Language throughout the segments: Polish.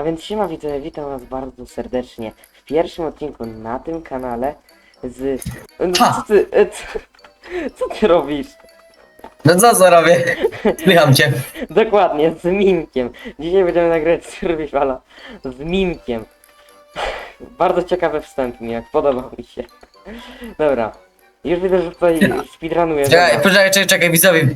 A więc siema widzowie, witam was bardzo serdecznie w pierwszym odcinku na tym kanale z... No, co ty... e, Co, co ty robisz? No co co robię? Słycham cię. Dokładnie, z Mimkiem. Dzisiaj będziemy nagrywać survivala z Mimkiem. Bardzo ciekawy wstęp mi, jak podobał mi się. Dobra. Już widzę, że tutaj speedrunuję. Czekaj, poczekaj, czekaj, czekaj, widzowie.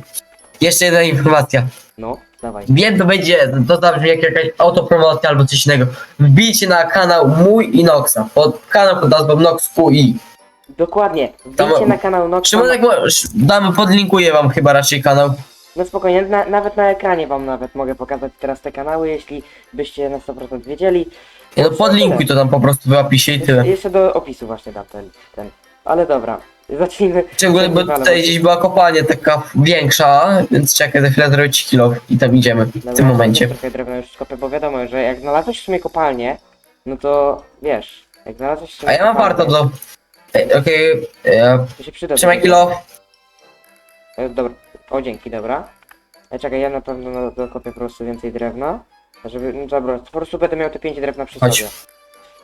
Jeszcze jedna informacja. No, dawaj. Wiem, to będzie, to zabrzmi jak jakaś autopromocja albo coś innego. Wbijcie na kanał mój i Noxa. Pod kanał pod nazwą NoxQI. Dokładnie. Tam- Wbijcie na kanał Noxa. Szymonek, mo- sz- damy, podlinkuję wam chyba raczej kanał. No spokojnie, na, nawet na ekranie wam nawet mogę pokazać teraz te kanały, jeśli byście na 100% wiedzieli. Nie, no podlinkuj to tam po prostu w opisie i tyle. Jeszcze do opisu właśnie dam ten, ten. Ale dobra, zacznijmy. Ogóle, bo tutaj gdzieś była kopalnia taka większa, więc czekaj, za chwilę zrobię ci kilo i tam idziemy w tym momencie. Trochę drewna już skopię, bo wiadomo, że jak znalazłeś w sumie kopalnię, no to wiesz, jak znalazłeś w sumie A ja mam kopalnię, warto do... Ej, Okej, e, To się przyda. trzymaj kilo. E, Dobra, o dzięki, dobra. E, czekaj, ja na pewno no, dokopię po prostu więcej drewna. Żeby, no dobra, po prostu będę miał te 5 drewna przy Chodź. sobie.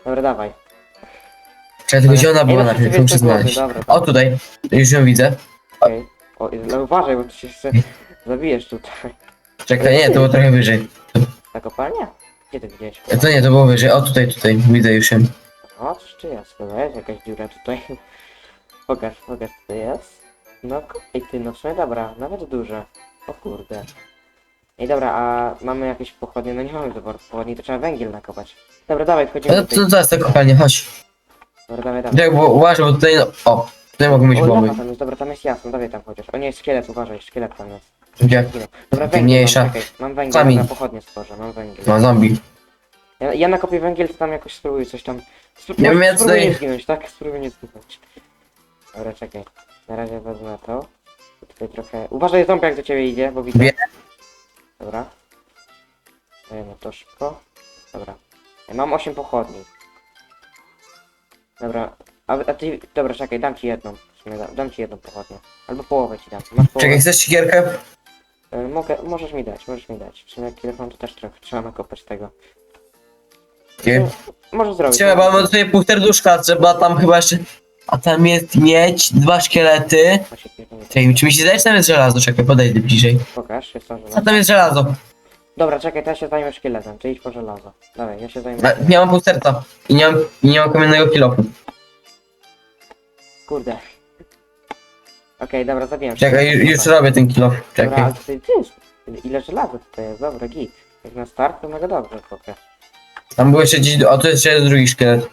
Dobra, dawaj. Czekaj, tylko gdzie ona Ej, była no, najpierw, wszyscy muszę znaleźć. Dobra, O, tutaj, już ją widzę. okej. O, no uważaj, bo tu się jeszcze zabijesz tutaj. Czekaj, nie, to było trochę wyżej. Ta kopalnia? Gdzie ty widziałeś? To nie, to było wyżej. O, tutaj, tutaj, widzę już ją. O, coś czy jest? Chyba jest jakaś dziura tutaj. Pokaż, pokaż, co to jest. No, ko- ej ty, no w sumie dobra, nawet duże. O kurde. Ej dobra, a mamy jakieś pochodnie? No nie mamy wyboru pochodni, to trzeba węgiel nakopać. Dobra, dawaj, wchodzimy No, tutaj. to, to jest ta kopalnia, chodź. Dobra, dawaj, dawaj. Tak, bo uważaj, bo tutaj, o, tutaj mogą O, bomby. lawa tam jest, dobra, tam jest jasno, dawaj tam chociaż. O nie, szkielet, uważaj, szkielet tam jest. Gdzie? Dobra, węgiel Mniejsza. mam, czekaj, mam węgiel, Kamień. dobra, pochodnie stworzę, mam węgiel. No, zombie. Ja, ja nakopię węgiel, to tam jakoś spróbuję coś tam... Spró- Nie wiem, ja spróbuję tutaj- nie zginąć, tak? Spróbuję nie zginąć. Dobra, czekaj. Na razie wezmę to. Tutaj trochę... Uważaj, ząb jak do ciebie idzie, bo widzę. Wie- Dobra. Dajemy to szybko. Dobra. Ja mam 8 pochodni. Dobra. A, a ty... Dobra, czekaj, dam ci jedną. W sumie Dam, dam ci jedną pochodnię. Albo połowę ci dam. Masz połowę. Czekaj, chcesz sikierkę? E, Mogę, możesz mi dać, możesz mi dać. W sumie jak telefon to też trochę trzeba nakopać tego. Nie. Może zrobić. Trzeba, bo mamy tutaj pół serduszka, trzeba tam chyba jeszcze... A tam jest miedź, dwa szkielety. Właśnie, Czekaj, czy mi się zdaje, czy tam jest żelazo? Czekaj, podejdę bliżej. Pokaż, jest to A żelazo. tam jest żelazo. Dobra, czekaj, to ja się zajmę szkieletem, ty idź po żelazo. Dawaj, ja się zajmę. A, Ja mam pół serca. I nie mam, i nie mam kamiennego kilofu. Kurde. Okej, dobra, zabiłem Czekaj, już, już robię ten kilof. Dobra, Czekaj. ale ty, ty, ile żelaza tutaj jest, dobra, git. Jak na start, to mega dobrze, chłopie. Tam był jeszcze gdzieś, o to jest jeszcze drugi szkielet.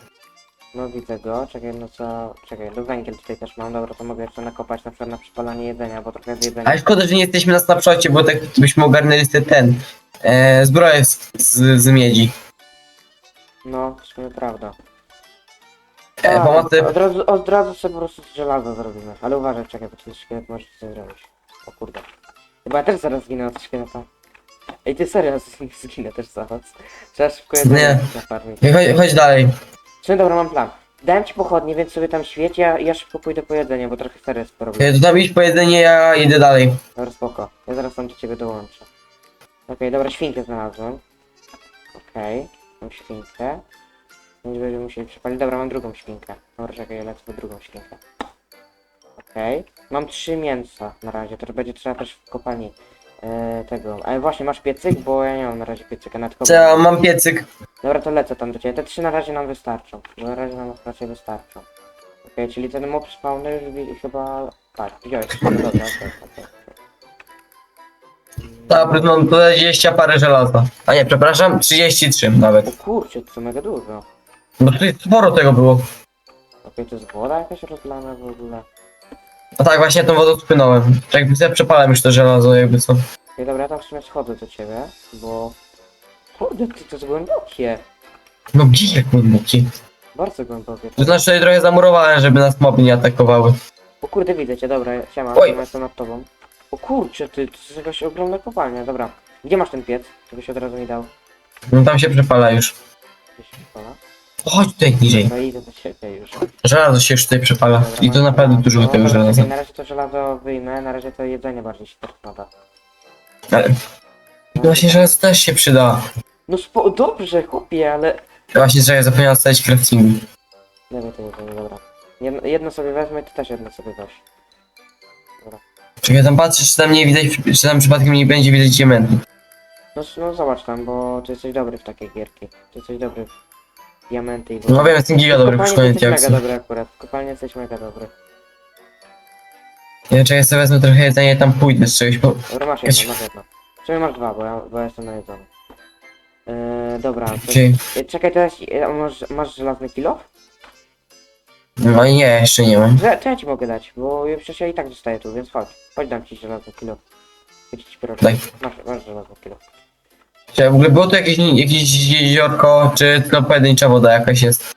No widzę go, czekaj, no co, czekaj, do węgiel tutaj też mam, dobra, to mogę jeszcze nakopać na przykład na przypalanie jedzenia, bo trochę z jedzenia. Ale szkoda, że nie jesteśmy na snapshocie, bo tak byśmy ogarnęli sobie ten. E, zbroję z, z, z miedzi. No, w sumie prawda. E, pomocy. Od razu, od razu sobie po prostu z żelaza zrobimy. Ale uważaj, czekaj, bo ten szkielet może coś zrobić. O kurde. Chyba ja też zaraz zginę od szkieleta. Ej, ty serio z- zginę też zaraz. Trzeba szybko Nie. jedzenie. Chodź, chodź dalej. No dobra, mam plan. Dałem ci pochodnie, więc sobie tam świeć, ja, ja szybko pójdę po jedzenie, bo trochę serio jest problem. E, to tam po jedzenie, ja idę dalej. Dobra, spoko. Ja zaraz tam do ciebie dołączę. Okej, dobra, świnkę znalazłem. Okej, mam świnkę. Nie będziemy musieli przepalić. Dobra, mam drugą świnkę. Dobra, czekaj, ja lecę po drugą świnkę. Okej. Mam trzy mięsa na razie, to będzie trzeba też w kopalni e, tego. Ale właśnie, masz piecyk? Bo ja nie mam na razie piecyka, na tylko... Co, mam piecyk. Dobra, to lecę tam do ciebie. Te trzy na razie nam wystarczą. Bo na razie nam raczej wystarczą. Okej, czyli ten mob spawner chyba... Tak, wziąłeś. Dobra, okej, okej. Dobra, mam 20 parę żelaza. A nie, przepraszam, 33 nawet. O kurczę, to mega dużo. Bo tutaj sporo tego było. Okej, to jest woda jakaś rozlana w ogóle. A tak, właśnie tą wodą spłynąłem. Jakby sobie przepalam już to żelazo, jakby co. Okej, dobra, ja tam w sumie schodzę do ciebie, bo... Kurde, ty, to jest głębokie. No gdzie jak głęboki? Bardzo głębokie. To znaczy trochę zamurowałem, żeby nas moby nie atakowały. O kurde, widzę cię, dobra, siema, Oj. siema, jestem nad tobą. O kurczę, ty, to jest jakaś ogromna kopalnia, dobra. Gdzie masz ten piec? Żebyś od razu mi dał. No tam się przepala już. Gdzieś się wypala. Chodź tutaj niżej. Dobra, idę do ciebie już. Żelazo się już tutaj przepala. Dobra, I to mam naprawdę dużo tego Dobra, żelaza. czekaj, Na razie to żelazo wyjmę, na razie to jedzenie bardziej się nada. Ale... Właśnie żelazo też się przyda. No spo... dobrze, chłopie, ale... Właśnie, że ja zapomniałem stać craftingu. Dawaj tego, tego, dobra. Jedno, jedno sobie wezmę, ty też jedno sobie weź. Czekaj, tam patrzę, czy tam nie widać, czy tam przypadkiem nie będzie widać diamentu. No, s- no zobacz tam, bo ty jesteś dobry w takie gierki. Ty jesteś dobry w diamenty i... No wiem, jestem giga dobry w Kopalnie szkoleniu jesteś mega dobry akurat. W Kopalnie jesteś mega dobry. Nie, czekaj, ja sobie wezmę trochę jedzenia i tam pójdę z czegoś, bo... Dobra, masz jedno, masz jedno. Masz dwa, bo ja, bo ja jestem najedzony. Yy, dobra, to... Yy, Czekaj, teraz yy, masz, masz żelazny kilo? No i nie, jeszcze nie mam. Że, to ja ci mogę dać, bo ja- przecież ja i tak zostaję tu, więc chodź. Chodź dam ci żelazny kilo. Chodź ci. Daj. Masz, masz żelazny kilo. Czekaj, w ogóle było tu jakieś, jakieś jeziorko, czy tylko pojedyncza woda jakaś jest?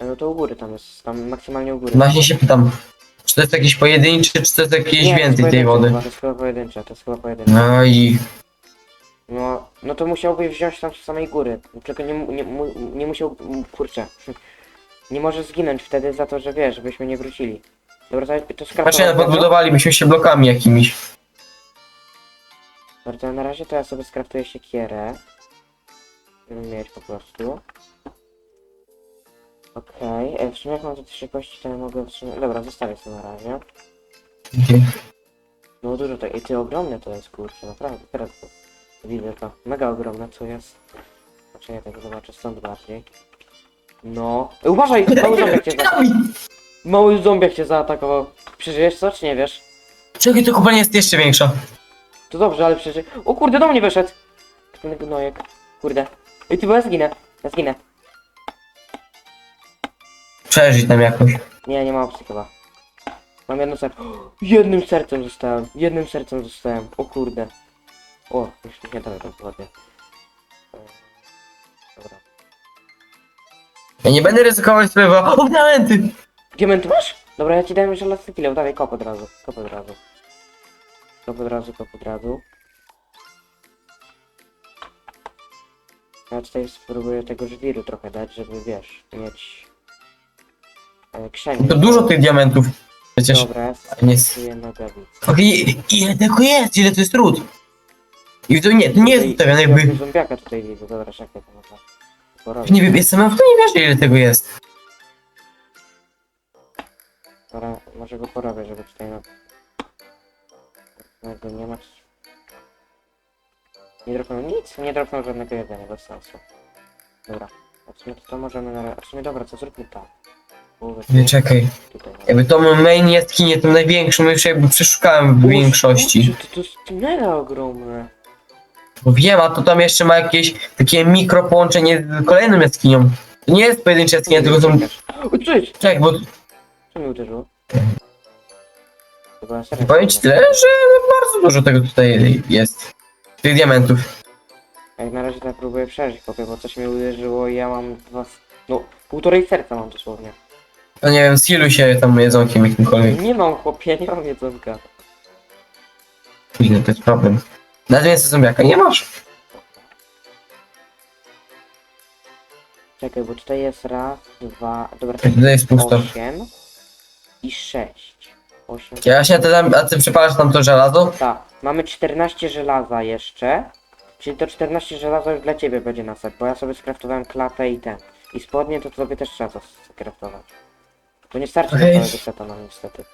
No to u góry tam jest, tam maksymalnie u góry. Właśnie się pytam, czy to jest jakiś pojedynczy, czy to jest jakieś Nie, to jest więcej tej pojedyncze wody? Chyba, to jest chyba pojedyncze, to jest chyba pojedyncze. No i... No, no to musiałbyś wziąć tam z samej góry. Tylko nie, mu- nie, mu- nie musiał, m, kurczę. Nie może zginąć wtedy za to, że wiesz, żebyśmy nie wrócili. Dobra, to, to skraftować. no podbudowalibyśmy się blokami jakimiś. Dobra, to na razie to ja sobie skraftuję siekierę. Żeby mieć po prostu. Okej, e, w sumie jak mam te trzy kości, to ja mogę w sumie... Dobra, zostawię sobie na razie. No dużo to... I ty ogromne to jest, kurczę, naprawdę, teraz to widzę to. Mega ogromne to jest. Znaczy ja tego zobaczę stąd bardziej. No. E, uważaj! Mały cię. Mały zombiak cię zaatakował. Przeżyjesz co, czy nie wiesz? Czekaj, to kopalnia jest jeszcze większa. To dobrze, ale przeżyj... O kurde, do mnie wyszedł! Ten gnojek. Kurde. Ej, ty, bo ja zginę. Ja zginę. Przeżyć tam jakoś. Nie, nie ma opcji chyba. Mam jedno serce. Jednym sercem zostałem. Jednym sercem zostałem. O kurde. O, już nie dałem tak ładnie. Dobra. Ja nie będę ryzykować bo... O, diamenty! Diamenty masz? Dobra, ja ci dałem żelazny kilo. Dawaj, kop od razu. Kop od razu. Kop od razu, kop od razu. Ja tutaj spróbuję tego żwiru trochę dać, żeby wiesz, mieć... E. To dużo tych diamentów. Przecież... Dobra, nie nogawic. Okej, ile tego jest? Ile to jest trud? I to nie, to nie jest ustawione jakby... Zombiaka tutaj widzę, dobra, czekaj, to można porobić. Nie wiem, jestem w to nie wierzę ile tego jest. Dobra, może go porobię, żeby tutaj na... Tego nie ma... Nie dropnął nic? Nie dropnął żadnego jedzenia, bez sensu. Dobra, a w sumie to, to możemy na... A w sumie dobra, co zróbmy tak. Połowę Nie, czekaj. Tutaj. Jakby to main jaskinię, tą największą, już jakby przeszukałem w większości. To, to jest mega ogromne. Bo wiem, a to tam jeszcze ma jakieś takie mikro połączenie z kolejną jaskinią. To nie jest pojedyncza jaskinia, tylko są... O, cześć! Czekaj, bo Co mi uderzyło? Chyba serio. powiem ci tyle, że bardzo dużo tego tutaj jest. Tych diamentów. Jak na razie tak próbuję przeżyć, chłopie, bo coś mnie uderzyło i ja mam dwa... No, półtorej serca mam dosłownie. No nie wiem, skiluj się tam jedzonkiem jakimkolwiek. Nie mam chłopie, nie mam jedzonka. Później to jest problem. Nawet mięso zombiaka nie masz. Czekaj, bo tutaj jest raz, dwa, dobra, tutaj jest pusto. osiem i sześć. Osiem. Ja właśnie, ty, tam, a ty przepalasz tam to żelazo? Tak, mamy 14 żelaza jeszcze. Czyli to 14 żelaza już dla ciebie będzie na set, bo ja sobie skraftowałem klatę i ten. I spodnie to sobie też trzeba skraftować. To nie starczy Okej. na całego seta nam niestety.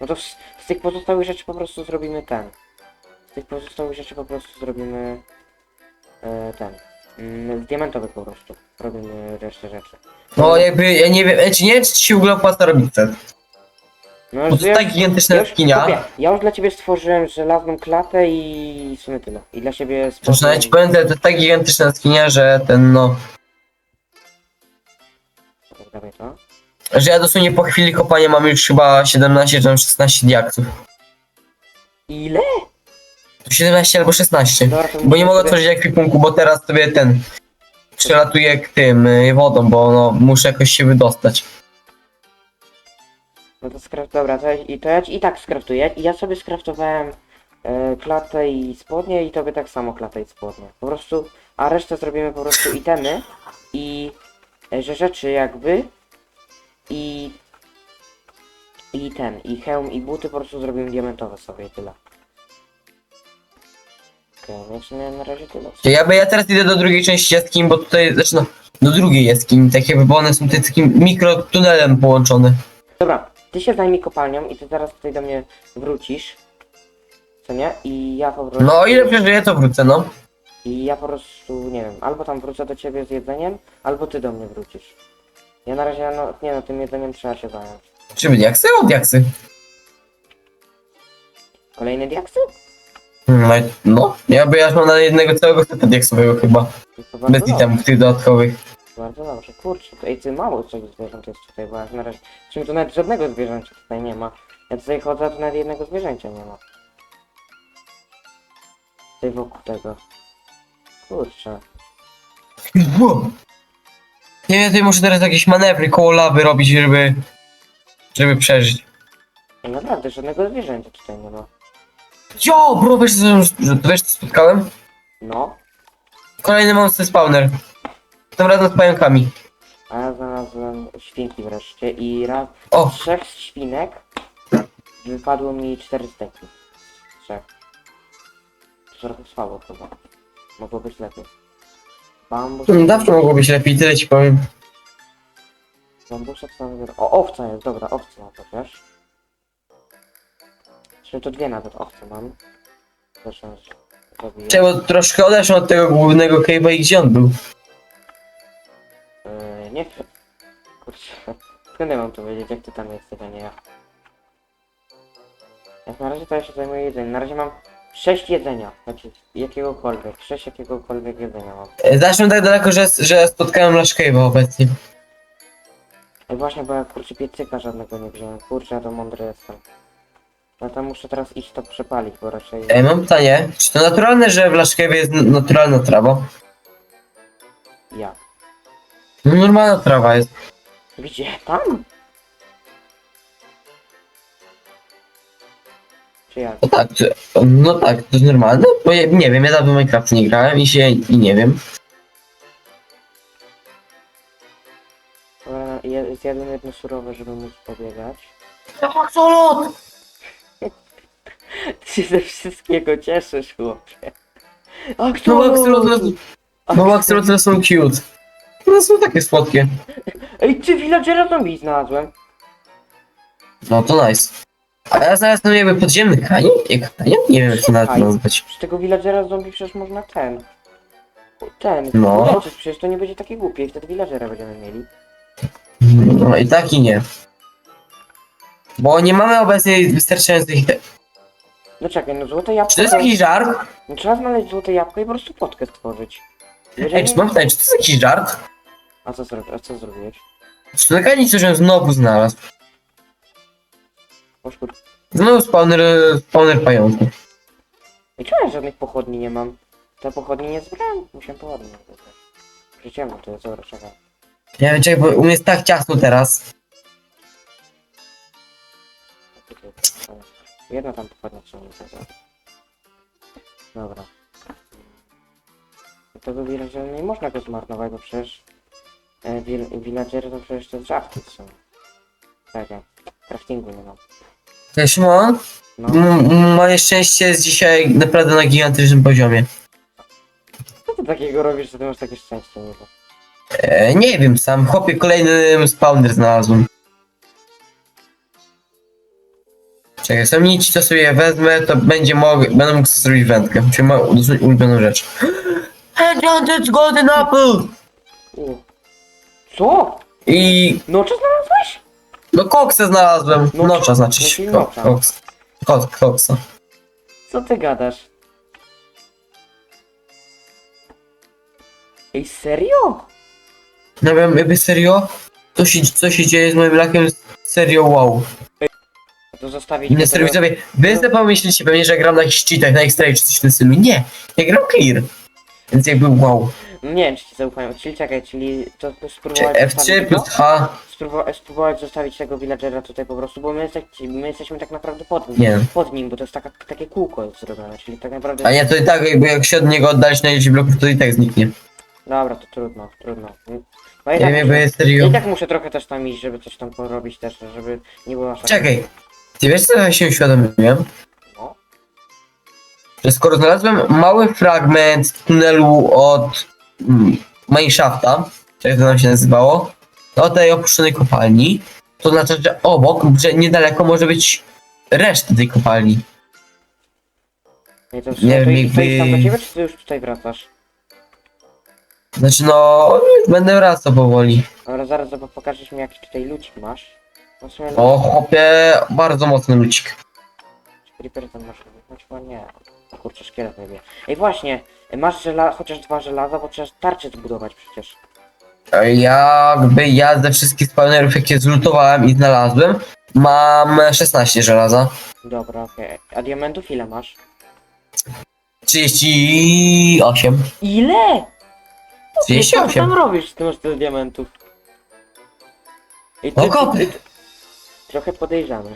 No to z, z tych pozostałych rzeczy po prostu zrobimy ten. Z tych pozostałych rzeczy po prostu zrobimy e, ten. Mm, z diamentowych po prostu. Robimy resztę rzeczy. No jakby, ja nie wiem, ja ci nie wiem, czy ci się w ogóle opłaca robić set. No Bo to jest tak gigantyczna ja już, jaskinia. chłopie, ja już dla ciebie stworzyłem żelazną klatę i w sumie tyle. I dla siebie Proszę, nawet ci powiem, to jest tak gigantyczna jaskinia, że ten no... Dawaj to. Że ja dosłownie po chwili kopania mam już chyba 17 czy tam 16 diaksów. Ile? 17 albo 16. Dobra, to Bo nie mogę otworzyć ekwipunku, bo teraz sobie ten... Przelatuję k- tym, y, wodą, bo no muszę jakoś się wydostać. No to skraft... Dobra, to ja, i to ja ci i tak skraftuję. I ja sobie skraftowałem e, klatę i spodnie i tobie tak samo klatę i spodnie. Po prostu, a resztę zrobimy po prostu itemy i e, że rzeczy jakby i i ten, i hełm i buty po prostu zrobimy diamentowe sobie i tyle. Okej, no w sumie na razie tyle. Ja, ja teraz idę do drugiej części jaskini, bo tutaj, znaczy no, do drugiej jaskini, tak jakby, bo one są tutaj takim mikrotunelem połączone. Dobra, ty się zajmij kopalnią i ty zaraz tutaj do mnie wrócisz. Co nie? I ja po prostu... No o ile przeżyję, to wrócę, no. I ja po prostu, nie wiem, albo tam wrócę do ciebie z jedzeniem, albo ty do mnie wrócisz. Ja na razie, no, nie no, tym jedzeniem trzeba się zająć. Czy diaksy? O diaksy. Kolejne diaksy? No, i- no, ja by aż mam na jednego całego seta diaksowego chyba. To bardzo Bez dobrze, itemów tych dodatkowych. bardzo dobrze. Kurczę, to- ej, ty mało coś zwierząt jest tutaj, bo jak na razie... Sumie to nawet żadnego zwierzęcia tutaj nie ma. Ja tutaj chodzę, a tu nawet jednego zwierzęcia nie ma. Tutaj wokół tego. Kurczę. Wow. Nie wiem, tutaj muszę teraz jakieś manewry koło lawy robić, żeby... żeby przeżyć. Ej, naprawdę, żadnego zwierzęcia tutaj nie ma. Jo, bro, wiesz, co- wiesz, co spotkałem? No, Kolejny monster spawner. Tym razem z pająkami. a ja znalazłem świnki wreszcie i raz... O, Z trzech świnek wypadło mi cztery steki. Trzech. To trochę słabo chyba. Mogło być lepiej. Bambus. zawsze mogło być lepiej, tyle ci powiem. Tam wybiorę? O, owca jest, dobra, owca mam chociaż. Czyli to dwie nawet owce mam. Zresztą zrobiłem. Czemu troszkę odeszło od tego głównego cave'a i gdzie on był? Yy, nie wiem. Kurczę. Skąd ja mam to wiedzieć, jak ty tam jesteś, a nie ja. Jak na razie to ja się zajmuję jedzeniem. Na razie mam sześć jedzenia. Znaczy jakiegokolwiek. Sześć jakiegokolwiek jedzenia mam. E, tak daleko, że, że spotkałem Lash Cave'a obecnie. I właśnie, bo ja kurczę piecyka żadnego nie wziąłem. Kurczę, ja to mądry jestem. No to muszę teraz iść to przepalić, bo raczej... Ej, mam pytanie, czy to naturalne, że w Lash Cave'ie jest n- naturalna trawa? Ja. No normalna trawa jest. Gdzie? Tam? Czy jak? No tak, czy- no tak, to jest normalne? Bo ja, nie wiem, ja dawno w Minecraft nie grałem i się, i nie wiem. Dobra, ja zjadłem jedno surowe, żeby móc pobiegać. Absolut! Ty się ze wszystkiego cieszysz, chłopie. No Axolot! Axolotl, no Axolotl są cute. No są takie słodkie. Ej, ty villagera zombie znalazłem. No to nice. A ja znalazłem jakby podziemny kanion? Nie, kanion? Nie wiem jak to nawet Aj. nazwać. Z tego villagera zombie przecież można ten. Ten. No. Leczyć, przecież to nie będzie takie głupie i wtedy villagera będziemy mieli. No i tak i nie. Bo nie mamy obecnie wystarczających... No czekaj, no złote jabłko... Czy to jest jakiś żart? No, trzeba znaleźć złote jabłko i po prostu potkę stworzyć. Ej, czy mam pytanie, czy to jest jakiś żart? A co, zro... A co zrobiłeś? Czy kanion coś on znowu znalazł? O szkur... Znowu spawner, spawner pająków. I czemu ja żadnych pochodni nie mam? Te pochodnie nie zbrałem? Musiałem pochodnie wybrać. Że ciemno to jest, dobra, czekaj. Ja wiem, czekaj, bo u mnie jest tak ciasno teraz. Jedna tam pochodnia trzeba mi zabrać. Dobra. Tego villagera nie można go zmarnować, bo przecież e, vil villagery to przecież to żarty są. Tak, ja. Craftingu nie mam. Cześć, Szymon. No, m- Moje szczęście jest dzisiaj naprawdę na gigantycznym poziomie. co ty takiego robisz, że ty masz takie szczęście niby? E, nie wiem sam, chłopie kolejny spawner znalazłem. Czekaj, sam nic to sobie wezmę, to będzie mogę, będę mógł sobie zrobić wędkę. Czyli dosyć ulubioną rzecz. Enchanted Golden Apple! U. Co? I Nocze znalazłeś? no koksa znalazłem. Nocza. Nocza znaczy No, się. nocza. Koks. Kok, koksa. Co ty gadasz? Ej, serio? No wiem, jakby serio? Co się, co się dzieje z moim lakiem? Serio wow. To zostawić... Nie go serio widzowie, wy sobie pomyślicie pewnie, że gram na jakichś cheatach, na extra czy coś w tym stylu. Nie, ja gram clear. Więc jakby wow. No nie wiem, czy ci zaufają. Czyli czekaj, czyli to, to Czy spróbować F3 zostawić plus? H? Spróbować, spróbować zostawić tego villagera tutaj po prostu, bo my, jesteś, my jesteśmy tak naprawdę pod nim. Nie. Pod nim, bo to jest taka, takie kółko jest zrobione, czyli tak naprawdę... A nie, to i tak jakby jak się od niego oddalić na 10 bloków, to i tak zniknie. Dobra, to trudno, trudno. No Ja i wiem, tak, jakby muszę, serio. i tak muszę trochę też tam iść, żeby coś tam porobić też, żeby nie było aż tak... Czekaj. Ty wiesz co ja się uświadomiłem? No. że skoro znalazłem mały fragment tunelu od mm, mineshafta, jak to nam się nazywało, do tej opuszczonej kopalni, to oznacza, że obok, że niedaleko może być reszta tej kopalni. Nie, to, Nie to, wiem, iść tam do jakby- ciebie, czy ty już tutaj wracasz? Znaczy no, już będę wracał powoli. Dobra, zaraz zobacz, pokażesz mi jaki tutaj lucik masz. Sumie O, chłopie, bardzo mocny lucik. Creeper tam masz chyba nie. Kurczę, szkielet nie wie. Ej właśnie, masz żela chociaż dwa żelaza, bo trzeba tarczę zbudować przecież. Jakby ja ze wszystkich spawnerów, jakie zlutowałem i znalazłem, mam 16 żelaza. Dobra, okej. A diamentów ile masz? 38. Ile? Co ty 38. tam robisz, ty masz tyle diamentów? Ej, No kopy. Trochę podejrzany.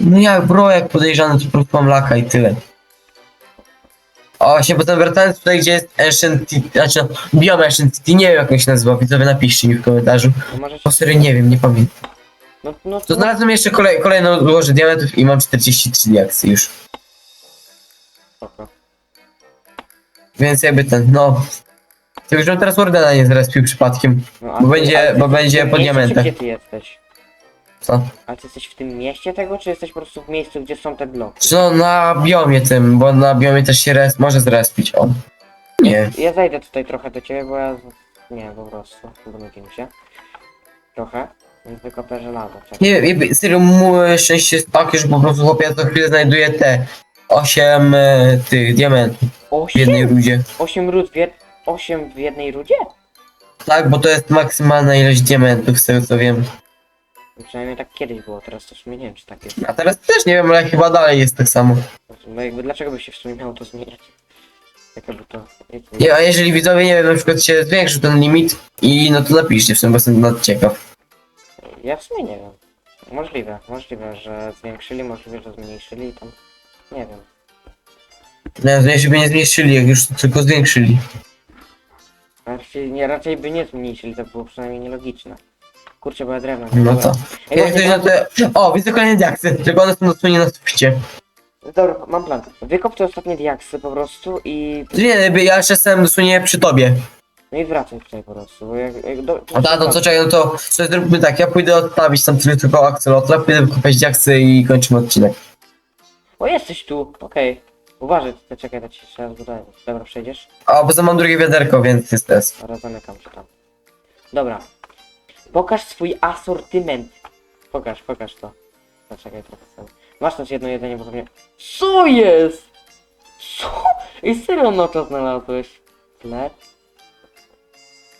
No jak bro, jak podejrzany, to po prostu mam laka i tyle. O, właśnie potem wracając tutaj, gdzie jest Ancient City, znaczy no, Biome Ancient City, nie wiem jak on się nazywa, widzowie napiszcie mi w komentarzu. No możesz... Po serio nie wiem, nie pamiętam. No, no, To znalazłem jeszcze kolej, kolejną złożę diamentów i mam 43 diaksy już. spoko. Więc jakby ten, no... To już bym teraz Wardena nie zrespił przypadkiem. No, a Bo ty- będzie- ale ty bo w będzie po diamentach. Gdzie ty jesteś? Co? A ty jesteś w tym mieście tego, czy jesteś po prostu w miejscu, gdzie są te bloki? Czy no na biomie tym, bo na biomie też się res, może zrespić, o. Nie. Ja zajdę tutaj trochę do ciebie, bo ja... z- Nie, po prostu. Domykiem się. Trochę. Więc wykopię żelazo. Czekaj. Nie, nie, serio, moje szczęście jest takie, że po prostu chłopie, ja co chwilę znajduję te 8 e, tych diamentów w jednej Osiem? rudzie. Osiem ród w jed... Osiem w jednej rudzie? Tak, bo to jest maksymalna ilość diamentów, z tego co wiem. Przynajmniej tak kiedyś było, teraz to w sumie nie wiem, czy tak jest. A teraz też nie wiem, ale chyba dalej jest tak samo. No jakby dlaczego by się w sumie miało to zmieniać? Jaka by to... Nie, a jeżeli widzowie, nie wiem, na przykład się zwiększy ten limit i no to napiszcie w sumie, bo jestem nad ciekaw. Ja w sumie nie wiem. Możliwe, możliwe, że zwiększyli, możliwe, że zmniejszyli tam. Nie wiem. Nie, zmniejszyli by nie zmniejszyli, jak już tylko zwiększyli. Raczej, nie, raczej by nie zmniejszyli, to było przynajmniej nielogiczne. Kurczę, bo ja drewno No to. Ej, właśnie, na te... O, widzę kolejne diaksy, tylko one są dosłownie na suficie. Dobra, mam plan. Wykop te ostatnie diaksy po prostu i... Nie, jakby ja jeszcze jestem dosłownie przy tobie. No i wracaj tutaj po prostu, bo jak... jak do, A ta, to co czekaj, no to co zróbmy tak, ja pójdę odstawić tam tylko, tylko akcelotla, pójdę wykopać diaksy i kończymy odcinek. O, jesteś tu, okej. Uważaj, tutaj czekaj, to ci trzeba zbudować. Dobra, przejdziesz? A poza mam drugie wiaderko, więc jest też. Dobra, zamykam się tam. Dobra. Pokaż swój asortyment. Pokaż, pokaż to. Zaczekaj trochę sobie. Masz też jedno jedzenie, bo pewnie... Co jest? Co? I serio no to znalazłeś? Chleb?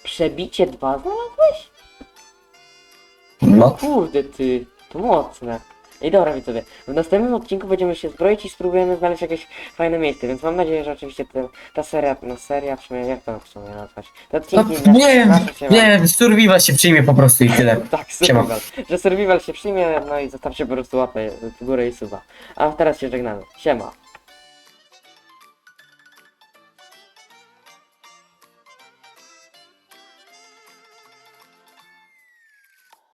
Przebicie dwa znalazłeś? No. Kurde ty, to mocne. I dobra widzowie, w następnym odcinku będziemy się zbroić i spróbujemy znaleźć jakieś fajne miejsce, więc mam nadzieję, że oczywiście te, ta seria, no seria, w sumie jak to w sumie nazwać? Te no odcinki nie, nasze się wam- nie, survival się przyjmie po prostu i tyle. tak, Siema. survival. Że survival się przyjmie, no i zostawcie po prostu łapę w górę i suba. A teraz się żegnamy. Siema.